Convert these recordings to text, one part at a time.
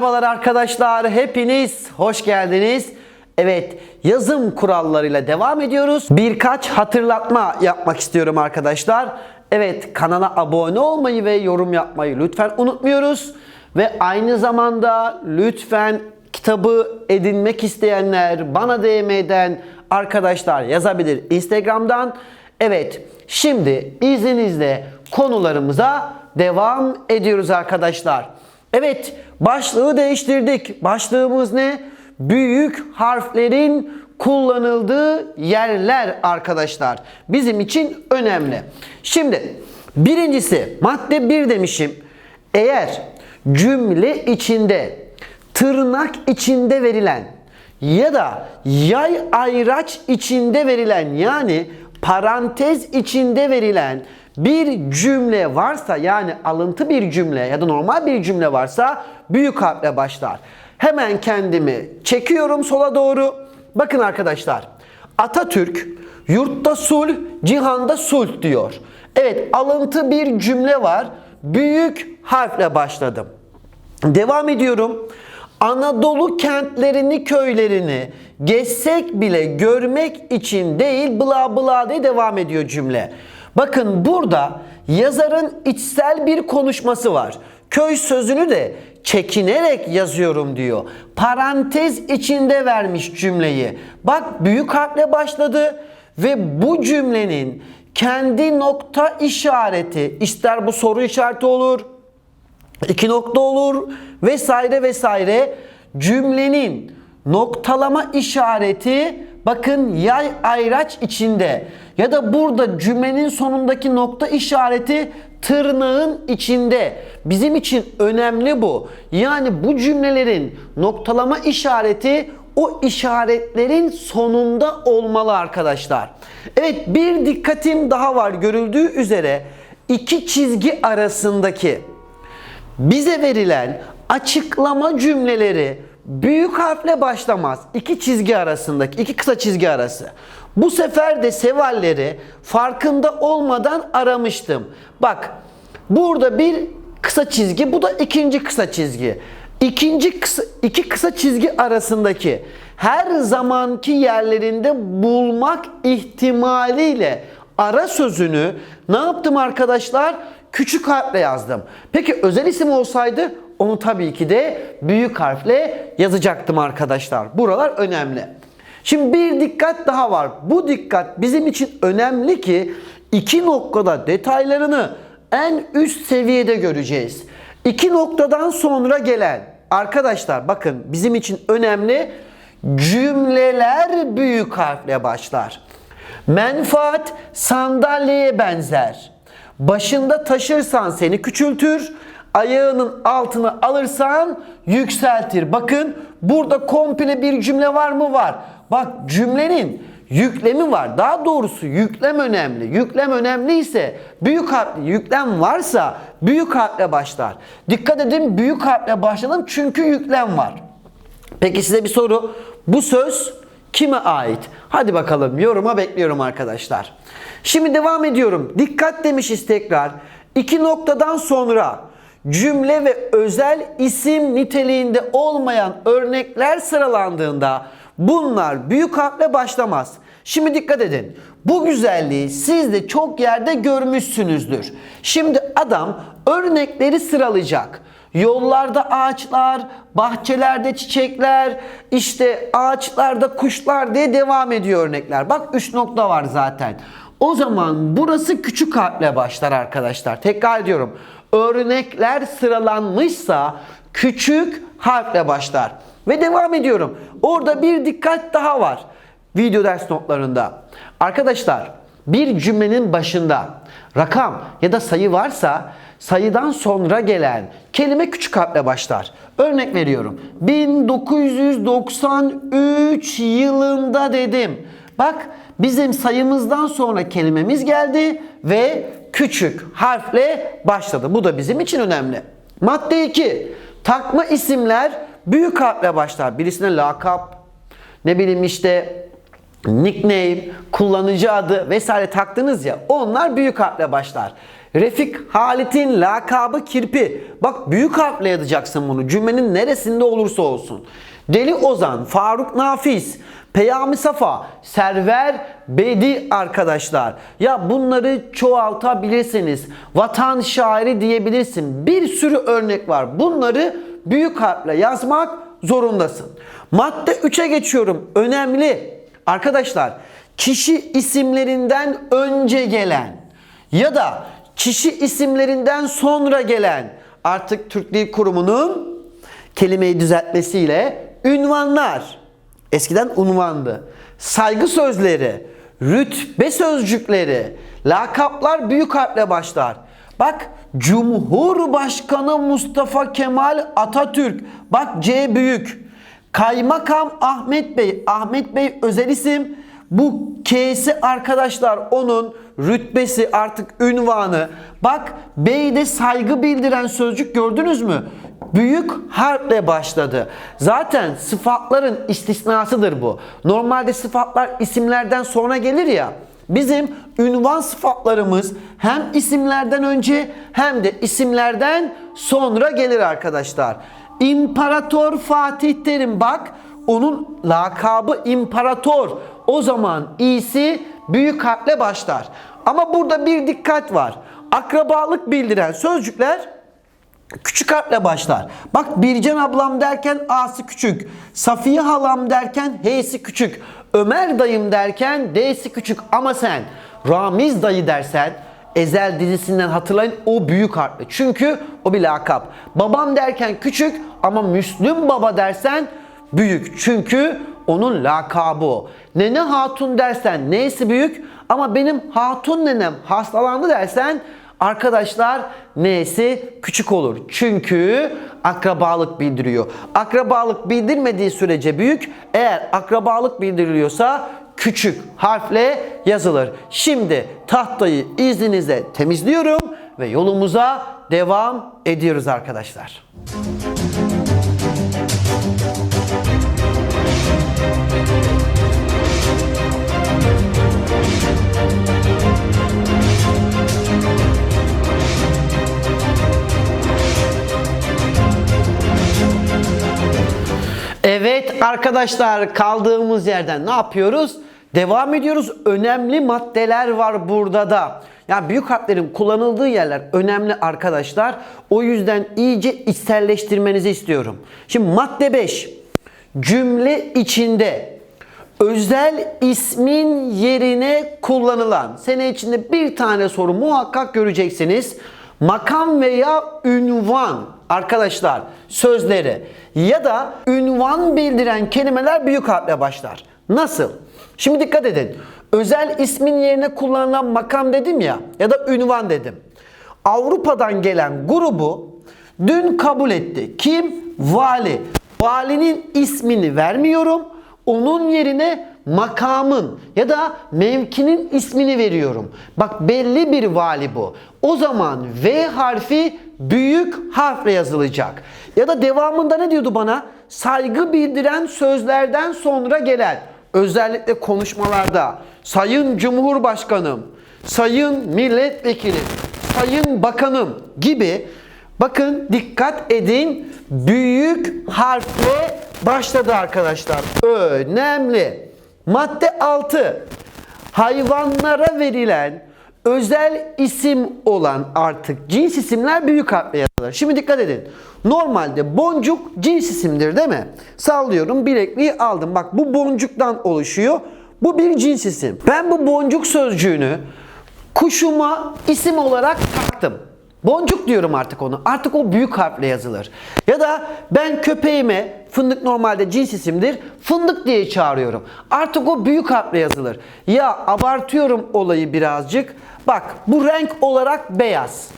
merhabalar arkadaşlar. Hepiniz hoş geldiniz. Evet, yazım kurallarıyla devam ediyoruz. Birkaç hatırlatma yapmak istiyorum arkadaşlar. Evet, kanala abone olmayı ve yorum yapmayı lütfen unutmuyoruz. Ve aynı zamanda lütfen kitabı edinmek isteyenler bana DM'den arkadaşlar yazabilir Instagram'dan. Evet, şimdi izninizle konularımıza devam ediyoruz arkadaşlar. Evet, başlığı değiştirdik. Başlığımız ne? Büyük harflerin kullanıldığı yerler arkadaşlar. Bizim için önemli. Şimdi birincisi madde 1 demişim. Eğer cümle içinde tırnak içinde verilen ya da yay ayraç içinde verilen yani parantez içinde verilen bir cümle varsa yani alıntı bir cümle ya da normal bir cümle varsa büyük harfle başlar. Hemen kendimi çekiyorum sola doğru. Bakın arkadaşlar. Atatürk yurtta sulh, cihanda sulh diyor. Evet alıntı bir cümle var. Büyük harfle başladım. Devam ediyorum. Anadolu kentlerini, köylerini gezsek bile görmek için değil bla bla diye devam ediyor cümle. Bakın burada yazarın içsel bir konuşması var. Köy sözünü de çekinerek yazıyorum diyor. Parantez içinde vermiş cümleyi. Bak büyük harfle başladı ve bu cümlenin kendi nokta işareti ister bu soru işareti olur, iki nokta olur vesaire vesaire cümlenin noktalama işareti bakın yay ayraç içinde ya da burada cümlenin sonundaki nokta işareti tırnağın içinde. Bizim için önemli bu. Yani bu cümlelerin noktalama işareti o işaretlerin sonunda olmalı arkadaşlar. Evet bir dikkatim daha var görüldüğü üzere iki çizgi arasındaki bize verilen açıklama cümleleri büyük harfle başlamaz. İki çizgi arasındaki, iki kısa çizgi arası. Bu sefer de sevalleri farkında olmadan aramıştım. Bak burada bir kısa çizgi, bu da ikinci kısa çizgi. İkinci kısa, iki kısa çizgi arasındaki her zamanki yerlerinde bulmak ihtimaliyle ara sözünü ne yaptım arkadaşlar? Küçük harfle yazdım. Peki özel isim olsaydı onu tabii ki de büyük harfle yazacaktım arkadaşlar. Buralar önemli. Şimdi bir dikkat daha var. Bu dikkat bizim için önemli ki iki noktada detaylarını en üst seviyede göreceğiz. İki noktadan sonra gelen arkadaşlar bakın bizim için önemli cümleler büyük harfle başlar. Menfaat sandalyeye benzer. Başında taşırsan seni küçültür, ayağının altına alırsan yükseltir. Bakın burada komple bir cümle var mı? Var. Bak cümlenin yüklemi var. Daha doğrusu yüklem önemli. Yüklem önemliyse büyük harfli yüklem varsa büyük harfle başlar. Dikkat edin büyük harfle başladım çünkü yüklem var. Peki size bir soru. Bu söz kime ait? Hadi bakalım yoruma bekliyorum arkadaşlar. Şimdi devam ediyorum. Dikkat demişiz tekrar. İki noktadan sonra cümle ve özel isim niteliğinde olmayan örnekler sıralandığında bunlar büyük harfle başlamaz. Şimdi dikkat edin. Bu güzelliği siz de çok yerde görmüşsünüzdür. Şimdi adam örnekleri sıralayacak. Yollarda ağaçlar, bahçelerde çiçekler, işte ağaçlarda kuşlar diye devam ediyor örnekler. Bak 3 nokta var zaten. O zaman burası küçük harfle başlar arkadaşlar. Tekrar ediyorum. Örnekler sıralanmışsa küçük harfle başlar. Ve devam ediyorum. Orada bir dikkat daha var. Video ders notlarında. Arkadaşlar bir cümlenin başında rakam ya da sayı varsa sayıdan sonra gelen kelime küçük harfle başlar. Örnek veriyorum. 1993 yılında dedim. Bak bizim sayımızdan sonra kelimemiz geldi ve küçük harfle başladı. Bu da bizim için önemli. Madde 2. Takma isimler büyük harfle başlar. Birisine lakap, ne bileyim işte nickname, kullanıcı adı vesaire taktınız ya onlar büyük harfle başlar. Refik Halit'in lakabı kirpi. Bak büyük harfle yazacaksın bunu cümlenin neresinde olursa olsun. Deli Ozan, Faruk Nafiz, Peyami Safa, Server Bedi arkadaşlar. Ya bunları çoğaltabilirsiniz. Vatan şairi diyebilirsin. Bir sürü örnek var. Bunları büyük harfle yazmak zorundasın. Madde 3'e geçiyorum. Önemli. Arkadaşlar kişi isimlerinden önce gelen ya da kişi isimlerinden sonra gelen artık Türk Dil Kurumu'nun kelimeyi düzeltmesiyle ünvanlar eskiden unvandı. Saygı sözleri, rütbe sözcükleri, lakaplar büyük harfle başlar. Bak Cumhurbaşkanı Mustafa Kemal Atatürk. Bak C büyük. Kaymakam Ahmet Bey. Ahmet Bey özel isim. Bu K'si arkadaşlar onun rütbesi artık ünvanı. Bak Bey'de saygı bildiren sözcük gördünüz mü? Büyük harfle başladı. Zaten sıfatların istisnasıdır bu. Normalde sıfatlar isimlerden sonra gelir ya. Bizim ünvan sıfatlarımız hem isimlerden önce hem de isimlerden sonra gelir arkadaşlar. İmparator Fatih Terim bak onun lakabı imparator. O zaman iyisi büyük harfle başlar. Ama burada bir dikkat var. Akrabalık bildiren sözcükler küçük harfle başlar. Bak Bircan ablam derken A'sı küçük. Safiye halam derken H'si küçük. Ömer dayım derken D'si küçük. Ama sen Ramiz dayı dersen Ezel dizisinden hatırlayın o büyük harfle. Çünkü o bir lakap. Babam derken küçük ama Müslüm baba dersen büyük. Çünkü onun lakabı o. Nene hatun dersen neyse büyük ama benim hatun nenem hastalandı dersen arkadaşlar neyse küçük olur. Çünkü akrabalık bildiriyor. Akrabalık bildirmediği sürece büyük. Eğer akrabalık bildiriliyorsa küçük harfle yazılır. Şimdi tahtayı izninizle temizliyorum ve yolumuza devam ediyoruz arkadaşlar. Evet arkadaşlar kaldığımız yerden ne yapıyoruz? Devam ediyoruz. Önemli maddeler var burada da. Yani büyük harflerin kullanıldığı yerler önemli arkadaşlar. O yüzden iyice içselleştirmenizi istiyorum. Şimdi madde 5. Cümle içinde özel ismin yerine kullanılan sene içinde bir tane soru muhakkak göreceksiniz. Makam veya ünvan arkadaşlar sözleri ya da ünvan bildiren kelimeler büyük harfle başlar. Nasıl? Şimdi dikkat edin. Özel ismin yerine kullanılan makam dedim ya ya da ünvan dedim. Avrupa'dan gelen grubu dün kabul etti. Kim? Vali. Valinin ismini vermiyorum. Onun yerine makamın ya da mevkinin ismini veriyorum. Bak belli bir vali bu. O zaman V harfi büyük harfle yazılacak. Ya da devamında ne diyordu bana? Saygı bildiren sözlerden sonra gelen özellikle konuşmalarda Sayın Cumhurbaşkanım, Sayın Milletvekilim, Sayın Bakanım gibi bakın dikkat edin büyük harfle başladı arkadaşlar. Önemli. Madde 6. Hayvanlara verilen özel isim olan artık cins isimler büyük harfle yazılır. Şimdi dikkat edin. Normalde boncuk cins isimdir değil mi? Sallıyorum bilekliği aldım. Bak bu boncuktan oluşuyor. Bu bir cins isim. Ben bu boncuk sözcüğünü kuşuma isim olarak taktım. Boncuk diyorum artık onu. Artık o büyük harfle yazılır. Ya da ben köpeğime fındık normalde cins isimdir. Fındık diye çağırıyorum. Artık o büyük harfle yazılır. Ya abartıyorum olayı birazcık. Bak bu renk olarak beyaz.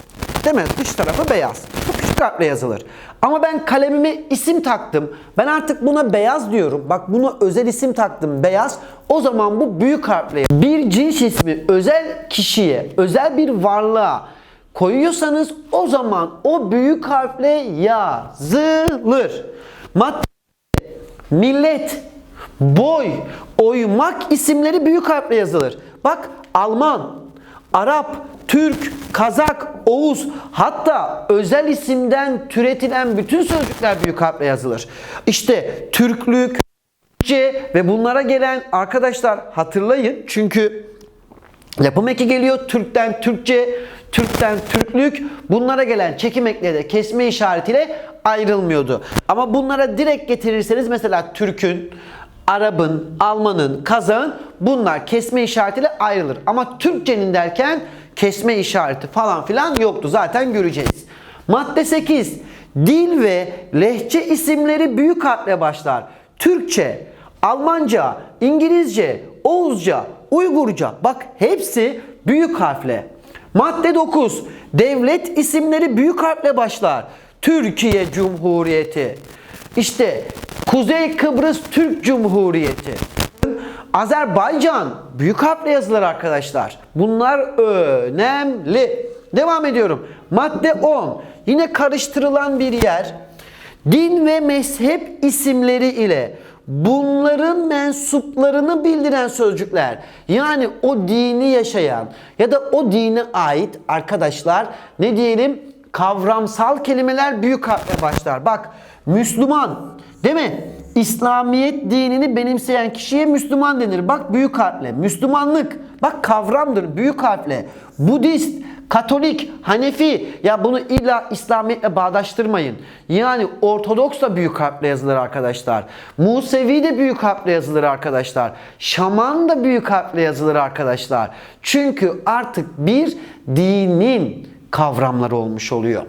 Değil mi? Dış tarafı beyaz. Bu küçük harfle yazılır. Ama ben kalemime isim taktım. Ben artık buna beyaz diyorum. Bak buna özel isim taktım beyaz. O zaman bu büyük harfle. Bir cins ismi özel kişiye, özel bir varlığa koyuyorsanız o zaman o büyük harfle yazılır. Madde millet, boy, oymak isimleri büyük harfle yazılır. Bak Alman, Arap, Türk, Kazak, Oğuz hatta özel isimden türetilen bütün sözcükler büyük harfle yazılır. İşte Türklük, Türkçe ve bunlara gelen arkadaşlar hatırlayın çünkü yapım eki geliyor Türk'ten Türkçe, Türk'ten Türklük bunlara gelen çekim ekleri de kesme işaretiyle ayrılmıyordu. Ama bunlara direkt getirirseniz mesela Türk'ün, Arap'ın, Alman'ın, Kazak'ın bunlar kesme işaretiyle ayrılır. Ama Türkçenin derken kesme işareti falan filan yoktu. Zaten göreceğiz. Madde 8. Dil ve lehçe isimleri büyük harfle başlar. Türkçe, Almanca, İngilizce, Oğuzca, Uygurca bak hepsi büyük harfle. Madde 9. Devlet isimleri büyük harfle başlar. Türkiye Cumhuriyeti. İşte Kuzey Kıbrıs Türk Cumhuriyeti. Azerbaycan büyük harfle yazılır arkadaşlar. Bunlar önemli. Devam ediyorum. Madde 10. Yine karıştırılan bir yer. Din ve mezhep isimleri ile bunların mensuplarını bildiren sözcükler. Yani o dini yaşayan ya da o dine ait arkadaşlar ne diyelim kavramsal kelimeler büyük harfle başlar. Bak Müslüman değil mi? İslamiyet dinini benimseyen kişiye Müslüman denir. Bak büyük harfle. Müslümanlık bak kavramdır büyük harfle. Budist, Katolik, Hanefi ya bunu illa İslamiyetle bağdaştırmayın. Yani Ortodoks da büyük harfle yazılır arkadaşlar. Musevi de büyük harfle yazılır arkadaşlar. Şaman da büyük harfle yazılır arkadaşlar. Çünkü artık bir dinin kavramları olmuş oluyor.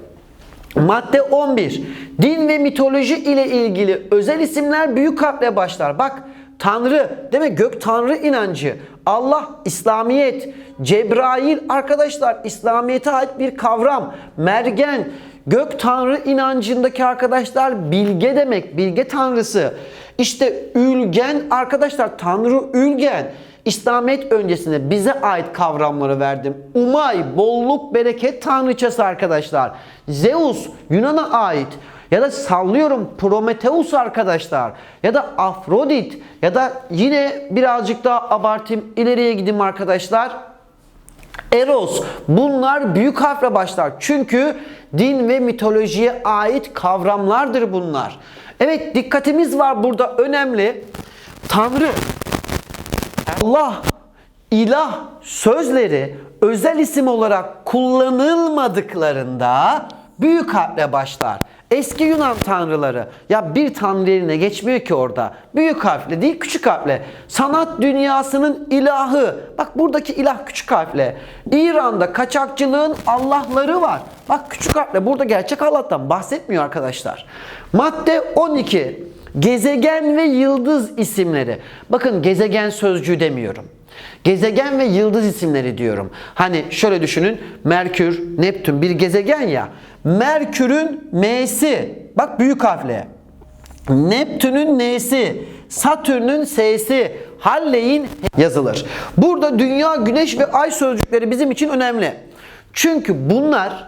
Madde 11. Din ve mitoloji ile ilgili özel isimler büyük harfle başlar. Bak Tanrı değil mi? Gök Tanrı inancı. Allah, İslamiyet, Cebrail arkadaşlar İslamiyet'e ait bir kavram. Mergen, Gök Tanrı inancındaki arkadaşlar bilge demek. Bilge Tanrısı. İşte Ülgen arkadaşlar Tanrı Ülgen. İslamiyet öncesinde bize ait kavramları verdim. Umay, bolluk, bereket tanrıçası arkadaşlar. Zeus, Yunan'a ait. Ya da sallıyorum Prometheus arkadaşlar. Ya da Afrodit. Ya da yine birazcık daha abartayım ileriye gideyim arkadaşlar. Eros. Bunlar büyük harfle başlar. Çünkü din ve mitolojiye ait kavramlardır bunlar. Evet dikkatimiz var burada önemli. Tanrı, Allah, ilah sözleri özel isim olarak kullanılmadıklarında büyük harfle başlar. Eski Yunan tanrıları ya bir tanrı yerine geçmiyor ki orada. Büyük harfle değil küçük harfle. Sanat dünyasının ilahı. Bak buradaki ilah küçük harfle. İran'da kaçakçılığın Allah'ları var. Bak küçük harfle burada gerçek Allah'tan bahsetmiyor arkadaşlar. Madde 12. Gezegen ve yıldız isimleri. Bakın gezegen sözcüğü demiyorum. Gezegen ve yıldız isimleri diyorum. Hani şöyle düşünün. Merkür, Neptün bir gezegen ya. Merkür'ün M'si. Bak büyük harfle. Neptün'ün N'si. Satürn'ün S'si. Halley'in yazılır. Burada dünya, güneş ve ay sözcükleri bizim için önemli. Çünkü bunlar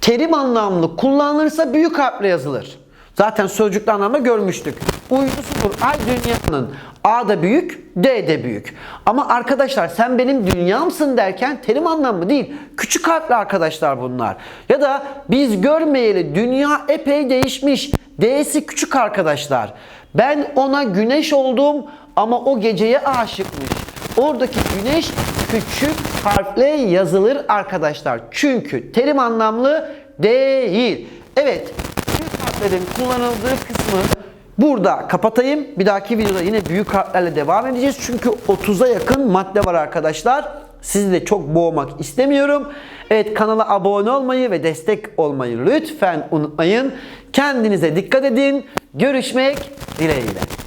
terim anlamlı kullanılırsa büyük harfle yazılır. Zaten sözcükte anlamda görmüştük. Uydusudur ay dünyanın. A da büyük, D de büyük. Ama arkadaşlar sen benim dünyamsın derken terim anlamlı değil. Küçük harfli arkadaşlar bunlar. Ya da biz görmeyeli dünya epey değişmiş. D'si küçük arkadaşlar. Ben ona güneş oldum ama o geceye aşıkmış. Oradaki güneş küçük harfle yazılır arkadaşlar. Çünkü terim anlamlı değil. Evet, harflerin kullanıldığı kısmı burada kapatayım. Bir dahaki videoda yine büyük harflerle devam edeceğiz. Çünkü 30'a yakın madde var arkadaşlar. Sizi de çok boğmak istemiyorum. Evet kanala abone olmayı ve destek olmayı lütfen unutmayın. Kendinize dikkat edin. Görüşmek dileğiyle.